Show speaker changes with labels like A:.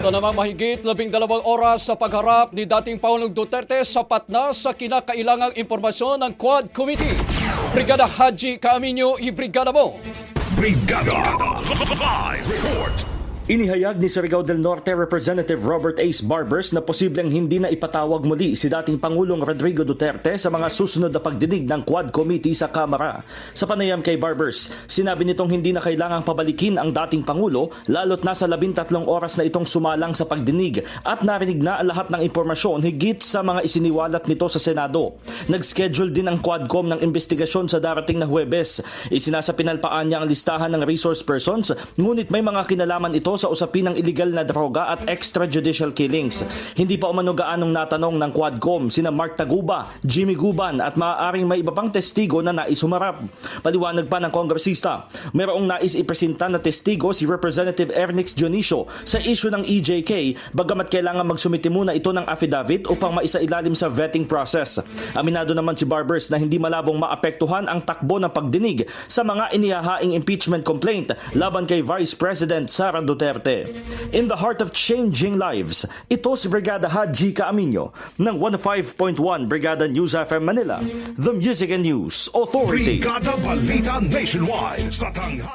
A: Ito namang mahigit labing dalawang oras sa pagharap ni dating Pangulong Duterte sapat na sa kinakailangang impormasyon ng Quad Committee. Brigada Haji Kaaminyo, i-brigada mo!
B: Brigada Live Report
C: Inihayag ni Surigao del Norte Representative Robert Ace Barbers na posibleng hindi na ipatawag muli si dating Pangulong Rodrigo Duterte sa mga susunod na pagdinig ng Quad Committee sa Kamara. Sa panayam kay Barbers, sinabi nitong hindi na kailangang pabalikin ang dating Pangulo lalo't nasa labintatlong oras na itong sumalang sa pagdinig at narinig na lahat ng impormasyon higit sa mga isiniwalat nito sa Senado. Nag-schedule din ang Quadcom ng investigasyon sa darating na Huwebes. Isinasapinalpaan niya ang listahan ng resource persons ngunit may mga kinalaman ito sa usapin ng illegal na droga at extrajudicial killings. Hindi pa umano gaanong natanong ng Quadcom sina Mark Taguba, Jimmy Guban at maaaring may iba pang testigo na nais humarap. Paliwanag pa ng kongresista, mayroong nais ipresenta na testigo si Representative Ernix Dionisio sa issue ng EJK bagamat kailangan magsumiti muna ito ng affidavit upang maisailalim sa vetting process. Aminado naman si Barbers na hindi malabong maapektuhan ang takbo ng pagdinig sa mga inihahaing impeachment complaint laban kay Vice President Sara Duterte. In the heart of changing lives, ito si Brigada Haji Kaaminyo ng 105.1 Brigada News FM Manila, the Music and News Authority.
B: Brigada Balita Nationwide sa tanghali